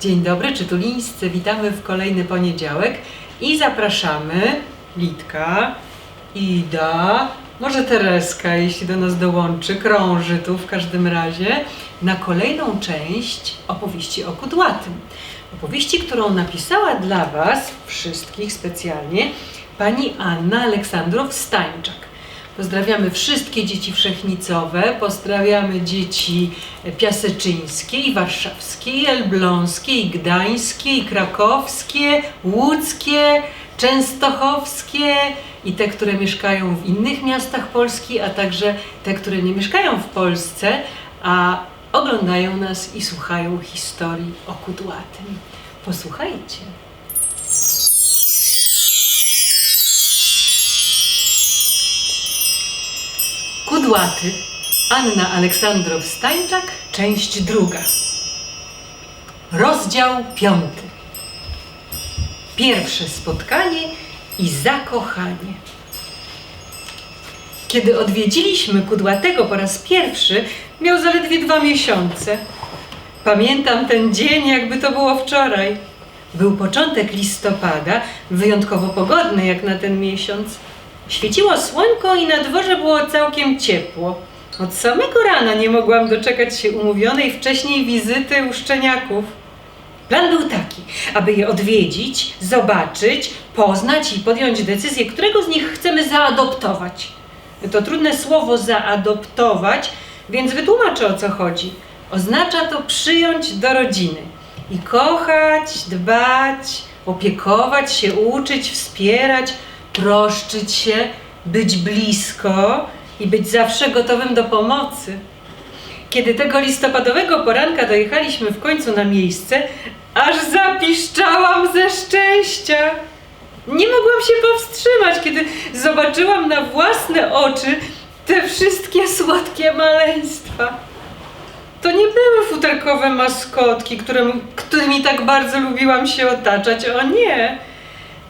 Dzień dobry, czytulińscy. Witamy w kolejny poniedziałek i zapraszamy Litka, Ida, może Tereska, jeśli do nas dołączy, krąży tu w każdym razie, na kolejną część opowieści o Kudłatym. Opowieści, którą napisała dla Was, wszystkich specjalnie, pani Anna Aleksandrow-Stańczak. Pozdrawiamy wszystkie dzieci wszechnicowe, pozdrawiamy dzieci piaseczyńskie i warszawskie, elbląskie, gdańskie, krakowskie, łódzkie, częstochowskie i te, które mieszkają w innych miastach Polski, a także te, które nie mieszkają w Polsce, a oglądają nas i słuchają historii o kudłatym. Posłuchajcie. Kudłaty. Anna Aleksandrow-Stańczak, część druga. Rozdział piąty. Pierwsze spotkanie i zakochanie. Kiedy odwiedziliśmy Kudłatego po raz pierwszy, miał zaledwie dwa miesiące. Pamiętam ten dzień, jakby to było wczoraj. Był początek listopada, wyjątkowo pogodny jak na ten miesiąc. Świeciło słońko i na dworze było całkiem ciepło. Od samego rana nie mogłam doczekać się umówionej wcześniej wizyty u szczeniaków. Plan był taki, aby je odwiedzić, zobaczyć, poznać i podjąć decyzję, którego z nich chcemy zaadoptować. To trudne słowo zaadoptować, więc wytłumaczę o co chodzi. Oznacza to przyjąć do rodziny i kochać, dbać, opiekować się, uczyć, wspierać, troszczyć się, być blisko i być zawsze gotowym do pomocy. Kiedy tego listopadowego poranka dojechaliśmy w końcu na miejsce, aż zapiszczałam ze szczęścia. Nie mogłam się powstrzymać, kiedy zobaczyłam na własne oczy te wszystkie słodkie maleństwa. To nie były futerkowe maskotki, którym, którymi tak bardzo lubiłam się otaczać. O nie!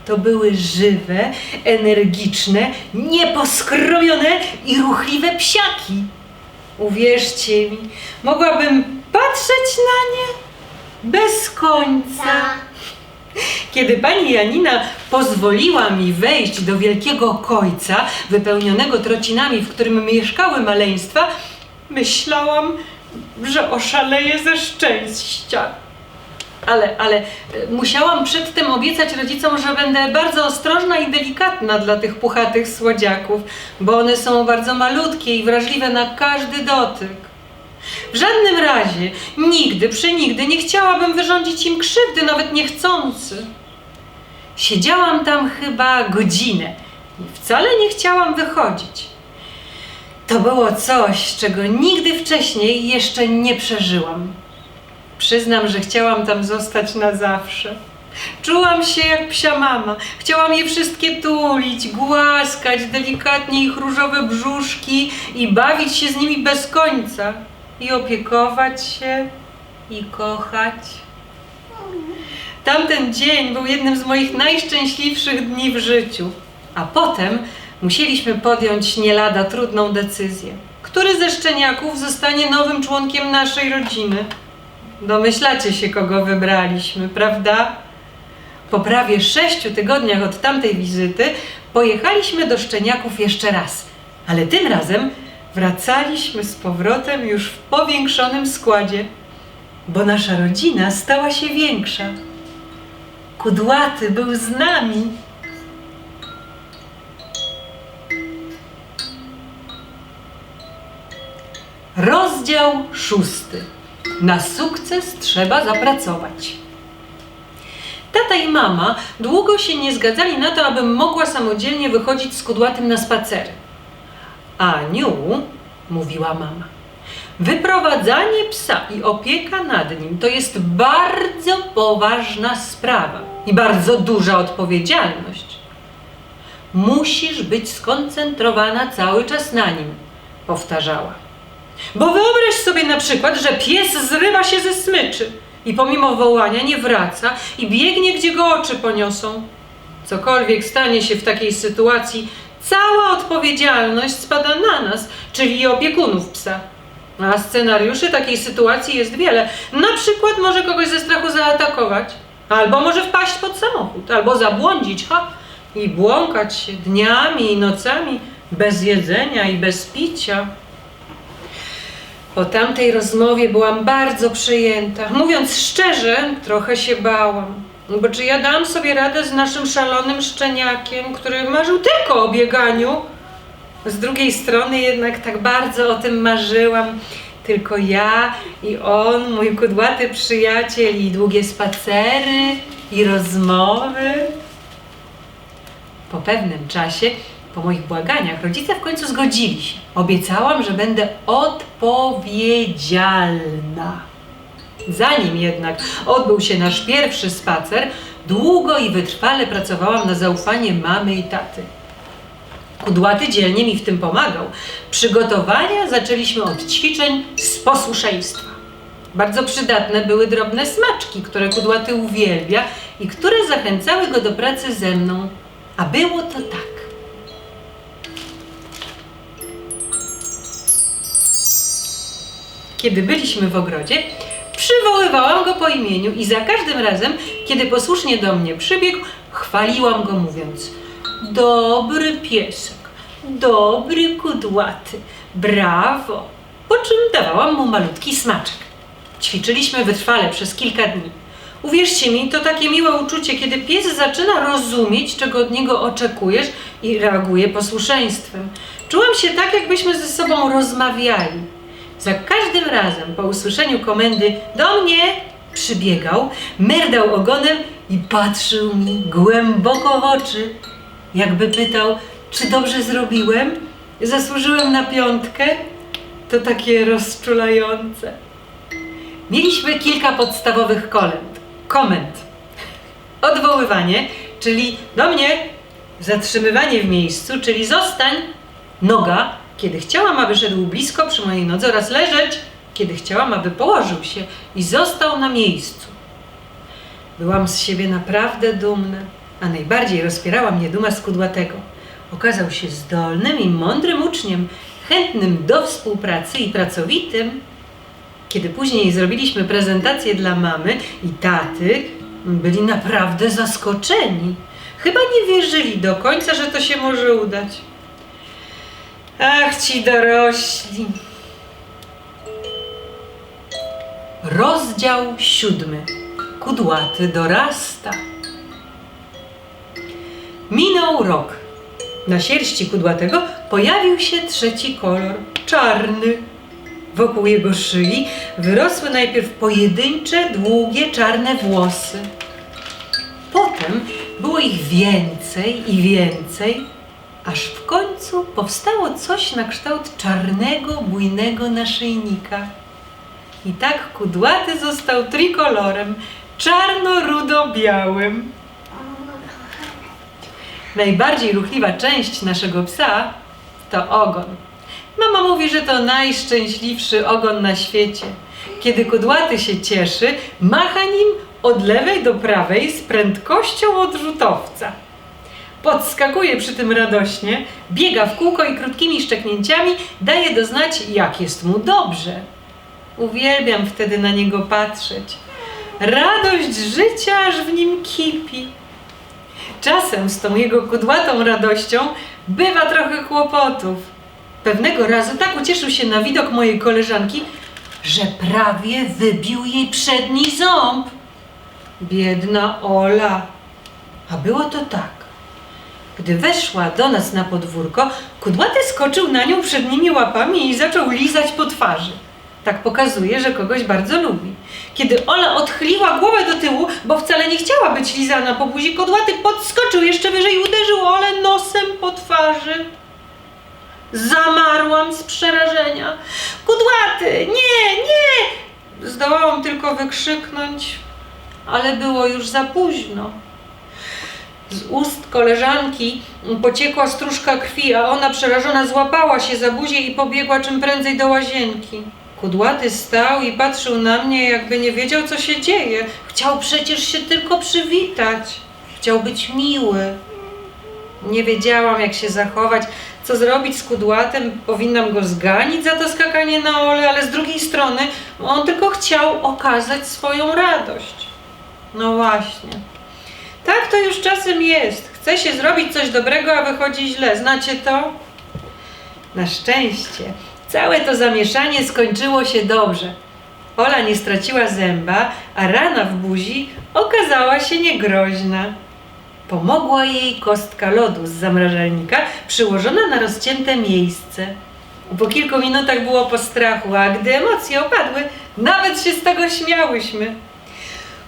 To były żywe, energiczne, nieposkromione i ruchliwe psiaki. Uwierzcie mi, mogłabym patrzeć na nie bez końca. Kiedy pani Janina pozwoliła mi wejść do wielkiego kojca, wypełnionego trocinami, w którym mieszkały maleństwa, myślałam, że oszaleję ze szczęścia. Ale, ale e, musiałam przedtem obiecać rodzicom, że będę bardzo ostrożna i delikatna dla tych puchatych słodziaków, bo one są bardzo malutkie i wrażliwe na każdy dotyk. W żadnym razie, nigdy, przenigdy nie chciałabym wyrządzić im krzywdy, nawet niechcący. Siedziałam tam chyba godzinę i wcale nie chciałam wychodzić. To było coś, czego nigdy wcześniej jeszcze nie przeżyłam. Przyznam, że chciałam tam zostać na zawsze. Czułam się jak psia mama. Chciałam je wszystkie tulić, głaskać delikatnie ich różowe brzuszki i bawić się z nimi bez końca. I opiekować się, i kochać. Tamten dzień był jednym z moich najszczęśliwszych dni w życiu. A potem musieliśmy podjąć nie lada trudną decyzję. Który ze szczeniaków zostanie nowym członkiem naszej rodziny? Domyślacie się, kogo wybraliśmy, prawda? Po prawie sześciu tygodniach od tamtej wizyty pojechaliśmy do szczeniaków jeszcze raz, ale tym razem wracaliśmy z powrotem już w powiększonym składzie, bo nasza rodzina stała się większa. Kudłaty był z nami. Rozdział szósty. Na sukces trzeba zapracować. Tata i mama długo się nie zgadzali na to, abym mogła samodzielnie wychodzić z kudłatym na spacery. Aniu, mówiła mama, wyprowadzanie psa i opieka nad nim to jest bardzo poważna sprawa i bardzo duża odpowiedzialność. Musisz być skoncentrowana cały czas na nim, powtarzała. Bo wyobraź sobie na przykład, że pies zrywa się ze smyczy i pomimo wołania nie wraca i biegnie, gdzie go oczy poniosą. Cokolwiek stanie się w takiej sytuacji, cała odpowiedzialność spada na nas, czyli opiekunów psa. A scenariuszy takiej sytuacji jest wiele. Na przykład może kogoś ze strachu zaatakować, albo może wpaść pod samochód, albo zabłądzić, ha, i błąkać się dniami i nocami bez jedzenia i bez picia. Po tamtej rozmowie byłam bardzo przejęta. Mówiąc szczerze, trochę się bałam. Bo czy ja dam sobie radę z naszym szalonym szczeniakiem, który marzył tylko o bieganiu? Z drugiej strony jednak tak bardzo o tym marzyłam. Tylko ja i on, mój kudłaty przyjaciel, i długie spacery, i rozmowy. Po pewnym czasie, po moich błaganiach, rodzice w końcu zgodzili się. Obiecałam, że będę odpowiedzialna. Zanim jednak odbył się nasz pierwszy spacer, długo i wytrwale pracowałam na zaufanie mamy i taty. Kudłaty dzielnie mi w tym pomagał. Przygotowania zaczęliśmy od ćwiczeń z posłuszeństwa. Bardzo przydatne były drobne smaczki, które kudłaty uwielbia i które zachęcały go do pracy ze mną. A było to tak. Kiedy byliśmy w ogrodzie, przywoływałam go po imieniu i za każdym razem, kiedy posłusznie do mnie przybiegł, chwaliłam go mówiąc: Dobry piesek, dobry kudłaty, brawo. Po czym dawałam mu malutki smaczek. Ćwiczyliśmy wytrwale przez kilka dni. Uwierzcie mi, to takie miłe uczucie, kiedy pies zaczyna rozumieć, czego od niego oczekujesz i reaguje posłuszeństwem. Czułam się tak, jakbyśmy ze sobą rozmawiali. Za każdym razem po usłyszeniu komendy do mnie przybiegał, merdał ogonem i patrzył mi głęboko w oczy, jakby pytał, czy dobrze zrobiłem, zasłużyłem na piątkę. To takie rozczulające. Mieliśmy kilka podstawowych kolęd. Komend. Odwoływanie, czyli do mnie, zatrzymywanie w miejscu, czyli zostań, noga, kiedy chciałam, aby szedł blisko przy mojej nodze oraz leżeć, kiedy chciałam, aby położył się i został na miejscu. Byłam z siebie naprawdę dumna, a najbardziej rozpierała mnie duma skudłatego. Okazał się zdolnym i mądrym uczniem, chętnym do współpracy i pracowitym. Kiedy później zrobiliśmy prezentację dla mamy i taty, byli naprawdę zaskoczeni. Chyba nie wierzyli do końca, że to się może udać. Ach, ci dorośli. Rozdział siódmy. Kudłaty dorasta. Minął rok. Na sierści kudłatego pojawił się trzeci kolor czarny. Wokół jego szyi wyrosły najpierw pojedyncze, długie, czarne włosy. Potem było ich więcej i więcej, aż w końcu powstało coś na kształt czarnego, bujnego naszyjnika. I tak kudłaty został trikolorem, czarno-rudo-białym. Najbardziej ruchliwa część naszego psa to ogon. Mama mówi, że to najszczęśliwszy ogon na świecie. Kiedy kudłaty się cieszy, macha nim od lewej do prawej z prędkością odrzutowca. Podskakuje przy tym radośnie, biega w kółko i krótkimi szczeknięciami daje doznać, jak jest mu dobrze. Uwielbiam wtedy na niego patrzeć. Radość życia aż w nim kipi. Czasem z tą jego kudłatą radością bywa trochę kłopotów. Pewnego razu tak ucieszył się na widok mojej koleżanki, że prawie wybił jej przedni ząb. Biedna Ola. A było to tak. Gdy weszła do nas na podwórko, kudłaty skoczył na nią przednimi łapami i zaczął lizać po twarzy. Tak pokazuje, że kogoś bardzo lubi. Kiedy Ola odchyliła głowę do tyłu, bo wcale nie chciała być lizana po buzi, kudłaty podskoczył jeszcze wyżej i uderzył Olę nosem po twarzy. Zamarłam z przerażenia. Kudłaty, nie, nie! Zdołałam tylko wykrzyknąć, ale było już za późno. Z ust koleżanki pociekła stróżka krwi, a ona przerażona złapała się za buzię i pobiegła czym prędzej do łazienki. Kudłaty stał i patrzył na mnie, jakby nie wiedział, co się dzieje. Chciał przecież się tylko przywitać. Chciał być miły. Nie wiedziałam, jak się zachować. co zrobić z kudłatem, powinnam go zganić za to skakanie na ole, ale z drugiej strony on tylko chciał okazać swoją radość. No właśnie. Tak to już czasem jest. Chce się zrobić coś dobrego, a wychodzi źle. Znacie to? Na szczęście całe to zamieszanie skończyło się dobrze. Ola nie straciła zęba, a rana w buzi okazała się niegroźna. Pomogła jej kostka lodu z zamrażalnika, przyłożona na rozcięte miejsce. Po kilku minutach było po strachu, a gdy emocje opadły, nawet się z tego śmiałyśmy.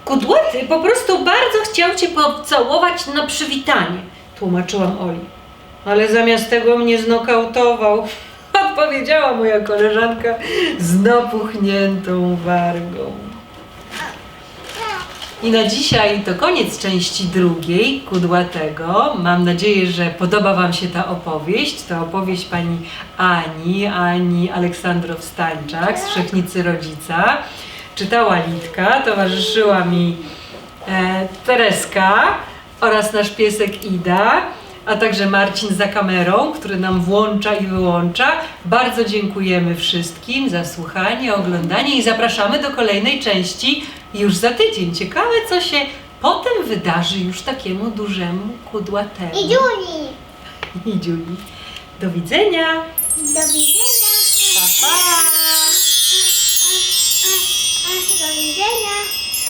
Kudłaty po prostu bardzo chciał cię pocałować na przywitanie, tłumaczyłam Oli. Ale zamiast tego mnie znokautował, odpowiedziała moja koleżanka z napuchniętą wargą. I na dzisiaj to koniec części drugiej Kudłatego. Mam nadzieję, że podoba Wam się ta opowieść. To opowieść pani Ani, Ani Aleksandrow-Stańczak z Wszechnicy Rodzica. Czytała Litka, towarzyszyła mi e, Tereska oraz nasz piesek Ida, a także Marcin za kamerą, który nam włącza i wyłącza. Bardzo dziękujemy wszystkim za słuchanie, oglądanie i zapraszamy do kolejnej części już za tydzień. Ciekawe, co się potem wydarzy już takiemu dużemu kudłatemu. I Juni. I Dziuli. Do widzenia. Do widzenia. Pa, pa. Do widzenia.